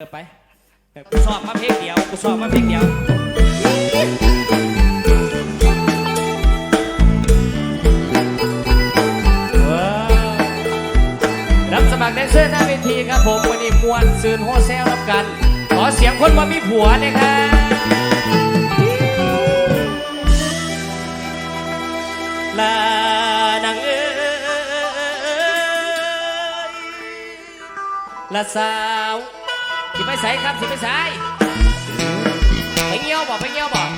เออไปกูสอบมาเพลงเดียวกูสอบมาเพลงเดียวรับสมัครแดนเซอร์หน้าเวทีครับผมวันนี้มวนซืนโฮเซลรับกัน ขอเสียงคนมามีผัวหนะครับลานางเอ้ยละสาว สิไปใส่ครับสิไปใส่ไปเงี้ยวบอกไปเงี้ยวบอก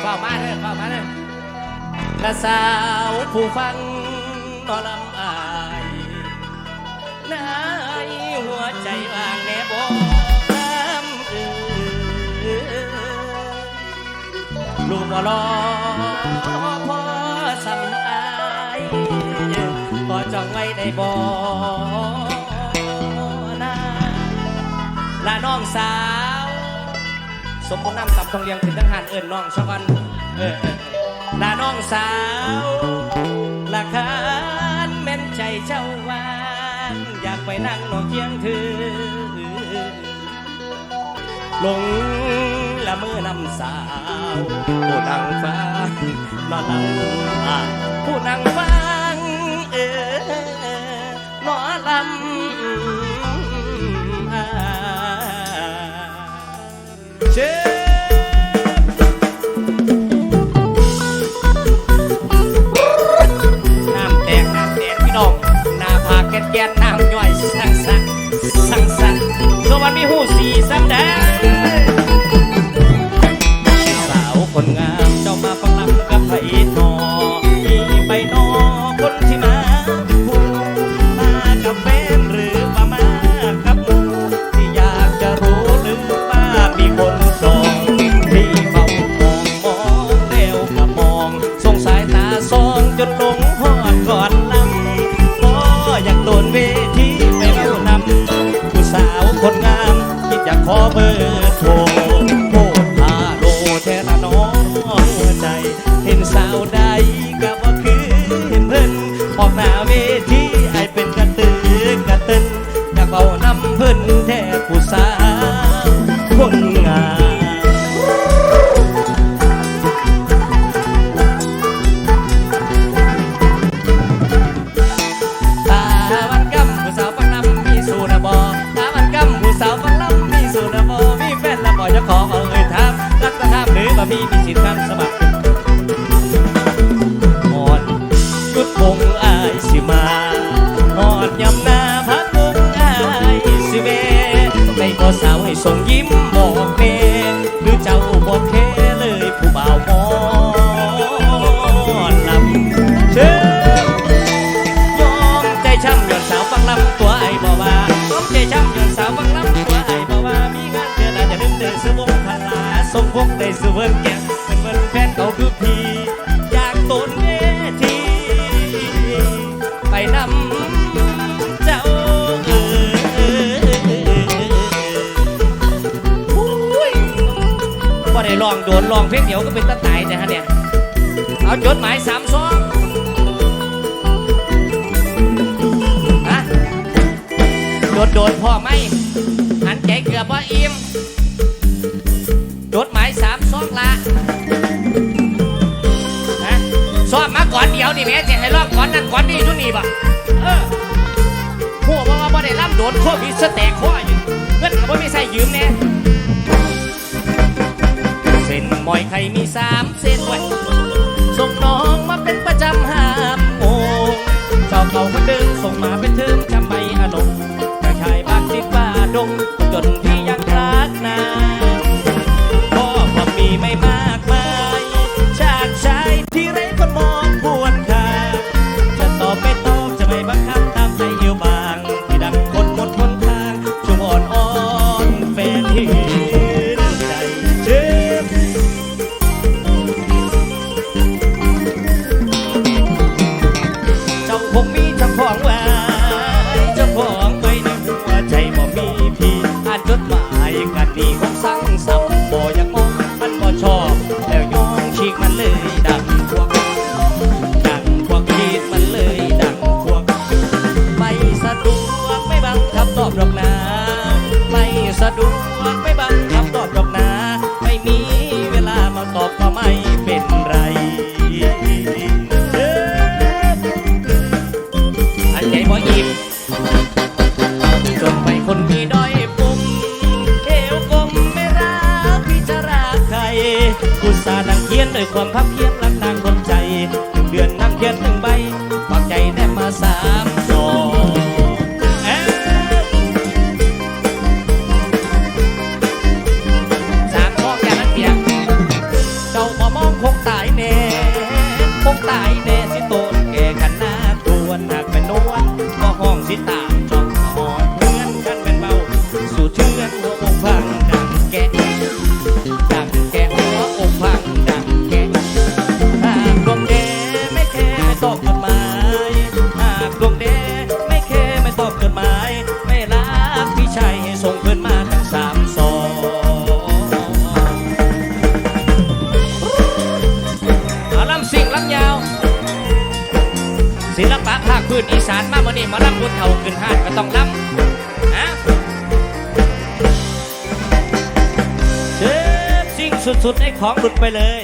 เฝ้ามาเถอะเฝ้ามาเถอะละสาวผู้ฟังนอลำอายนายหัวใจว่างแน่บ่น้ำอ่ยลูกบ่รอพอสำอายพอจองไว้ได้บ่ ลาน้องสาว สมบูรณ์น้ำตับทองเลียงถึงทั้งหานเอิญน้องชะกันเออเออลาน้องสาวลาคานแม่นใจเจ้าวานอยากไปนั่งนอนเคียงเธอหลงละเมื่อนำสาวผู้นางฟ้านอนลำอะผู้นางฟัง จากโดนเวทีไปเล่านำผู้สาวคนงาม บอจะขอเอ่ยถามรักก็ถามหรือบ่มีมีสิทธิ์คำสมัครอ่อนจุดคงอายสิมาอ่อนยำหน้าพักคงอายสิเวในบ่สาวให้ส่งยิ้มบอกเมหรือเจ้าบ่แค่เลยผู้บ่าวมอนลำเชิญยอมใจช้ำหย่อนสาวฟังลำตัวไอ้บ่ว่ายอมใจช้ำหย่อนสาวฟังลำาสมพงได้สเวิร์นแก้มเป็นเวิร์นแฟนเขาคือพี่อยากตนเวทีไปนำเจ้าเออบ่ได้ลองโดนลองเพลงเดียวก็เป็นตะตายนะฮะเนี่ย เอาจดหมายสามซองฮะโดดโดดพ่อไหมหันใจเกือบว่าอิ่ม นี่แม่จะให้รอบก่อนนั่นก่อนนี่ทุนี่บ่เออหัวว่าว่าบ่ได้ล่ำโดนโควิดสแตกข้ออยู่เงินก็บ่มีใส่ยืมแน่เส้นมอยไข่มีสามเส้นไว้ส่งน้องมาเป็นประจำห้ามโมงเจ้าเขาคนเดิมส่งมา กันดีของสั่งสับบ่อยากมองมันบ่ชอบ แล้วยองชีกมันเลยดังพวก ดังพวกชีกมันเลยดังพวก ไม่สะดวกไม่บังคับตอบหรอกนะ เดือนนั่งเขียนหนึ่งใบฝากใจแนบมาสามสองเอ้ยสามข้ออย่างนั้นเปียกเจ้ามามองคงตายแน่คงตายแน่สิโตนแก่กันหน้าตัวหนักเป็นนวลก็ห้องสิตามจองหอนเพื่อนกันเป็นเบาสู่เชื่อนวง ศิลปะภาคพื้นอีสานมาวันนี้มาลับุญเท่าขึ้นห้านก็ต้องลำนะเชฟสิ่งสุดๆให้ของหลุดไปเลย